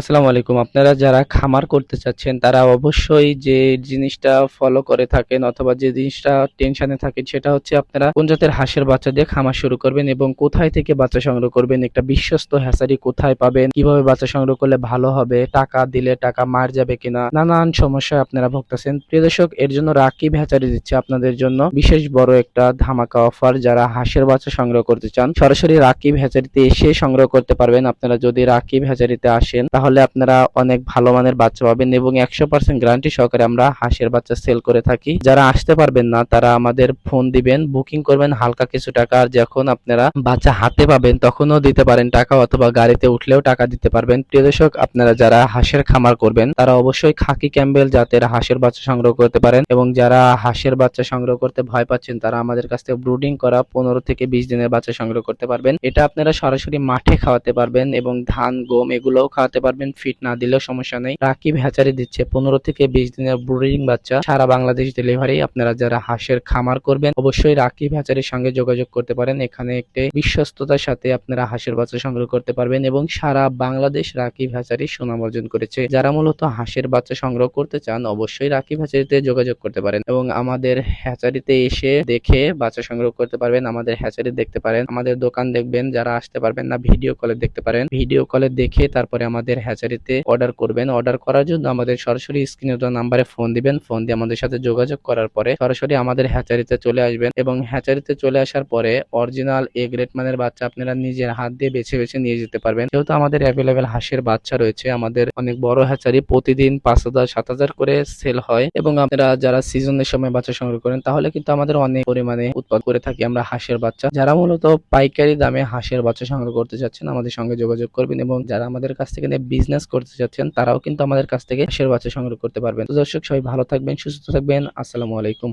আসসালামু আলাইকুম। আপনারা যারা খামার করতে চাচ্ছেন, তারা অবশ্যই যে জিনিসটা ফলো করে থাকেন অথবা যে জিনিসটা টেনশনে থাকেন, সেটা হচ্ছে আপনারা কোন জাতের হাঁসের বাচ্চা দিয়ে খামার শুরু করবেন এবং কোথায় থেকে বাচ্চা সংগ্রহ করবেন, একটা বিশ্বস্ত হ্যাচারি কোথায় পাবেন, কীভাবে বাচ্চা সংগ্রহ করলে ভালো হবে, টাকা দিলে টাকা মার যাবে কিনা, নানান সমস্যায় আপনারা ভুগতেছেন। প্রিয় দর্শক, এর জন্য রাকিব হ্যাচারি দিচ্ছে আপনাদের জন্য বিশেষ বড় একটা ধামাকা অফার যারা হাঁসের বাচ্চা সংগ্রহ করতে চান, সরাসরি রাকিব হ্যাচারিতে এসে সংগ্রহ করতে পারবেন। আপনারা যদি রাকিব হ্যাচারিতে আসেন, তাহলে আপনারা অনেক ভালো মানের বাচ্চা পাবেন এবং একশো পার্সেন্ট গ্যারান্টি সহকারে আমরা হাঁসের বাচ্চা সেল করে থাকি। যারা আসতে পারবেন না, তারা আমাদের ফোন দিবেন বুকিং করবেন, হালকা কিছু টাকা, আর যখন আপনারা বাচ্চা হাতে পাবেন, তখনও দিতে পারেন টাকা অথবা গাড়িতে উঠলেও টাকা দিতে পারবেন। প্রিয় দর্শক, আপনারা যারা হাঁসের খামার করবেন, তারা অবশ্যই খাকি ক্যাম্বেল জাতের হাঁসের বাচ্চা সংগ্রহ করতে পারেন এবং যারা হাঁসের বাচ্চা সংগ্রহ করতে ভয় পাচ্ছেন, তারা আমাদের কাছ থেকে ব্রুডিং করা পনেরো থেকে বিশ দিনের বাচ্চা সংগ্রহ করতে পারবেন। এটা আপনারা সরাসরি মাঠে খাওয়াতে পারবেন এবং ধান, গম এগুলোও খাওয়াতে পারবেন ফিট না দিলেও সমস্যা নেই। রাকিব হ্যাচারি দিচ্ছে। পনেরো থেকে বিশ দিনের ব্রুডিং বাচ্চা। সারা বাংলাদেশ ডেলিভারি আপনারা যারা হাঁসের খামার করবেন, অবশ্যই রাকিব হ্যাচারির সঙ্গে যোগাযোগ করতে পারেন। এখানে একটি বিশ্বস্ততার সাথে আপনারা হাঁসের বাচ্চা সংগ্রহ করতে পারবেন এবং সারা বাংলাদেশ রাকিব হ্যাচারি সুনাম অর্জন করেছে। যারা মূলত হাঁসের বাচ্চা সংগ্রহ করতে চান, অবশ্যই রাকিব হ্যাচারিতে যোগাযোগ করতে পারেন এবং আমাদের হ্যাচারিতে এসে দেখে বাচ্চা সংগ্রহ করতে পারবেন। আমাদের হ্যাচারি দেখতে পারেন। আমাদের দোকান দেখবেন। যারা আসতে পারবেন না ভিডিও কলে দেখতে পারেন। ভিডিও কলে দেখে তারপরে আমাদের হ্যাচারিতে অর্ডার করবেন। অর্ডার করার জন্য আমাদের সরাসরি স্ক্রিনে দেওয়া নাম্বারে ফোন দিবেন। ফোন দিয়ে আমাদের সাথে যোগাযোগ করার পরে সরাসরি আমাদের হ্যাচারিতে চলে আসবেন এবং হ্যাচারিতে চলে আসার পরে অরিজিনাল এ গ্রেড মানের বাচ্চা আপনারা নিজের হাত দিয়ে বেছে বেছে নিয়ে যেতে পারবেন। যেহেতু আমাদের অ্যাভেলেবেল হাঁসের বাচ্চা রয়েছে, আমাদের অনেক বড় হ্যাচারি প্রতিদিন পাঁচ হাজার, সাত হাজার করে সেল হয় এবং আপনারা যারা সিজনের সময় বাচ্চা সংগ্রহ করেন, তাহলে কিন্তু আমাদের অনেক পরিমাণে উৎপাদ করে থাকি আমরা হাঁসের বাচ্চা। যারা মূলত পাইকারি দামে হাঁসের বাচ্চা সংগ্রহ করতে চাচ্ছেন, আমাদের সঙ্গে যোগাযোগ করবেন এবং যারা আমাদের কাছ থেকে বিজনেস করতে চাচ্ছেন, তারাও কিন্তু আমাদের কাছ থেকে হাঁসের বাচ্চা সংগ্রহ করতে পারবেন তো দর্শক, সবাই ভালো থাকবেন, সুস্থ থাকবেন আসসালামু আলাইকুম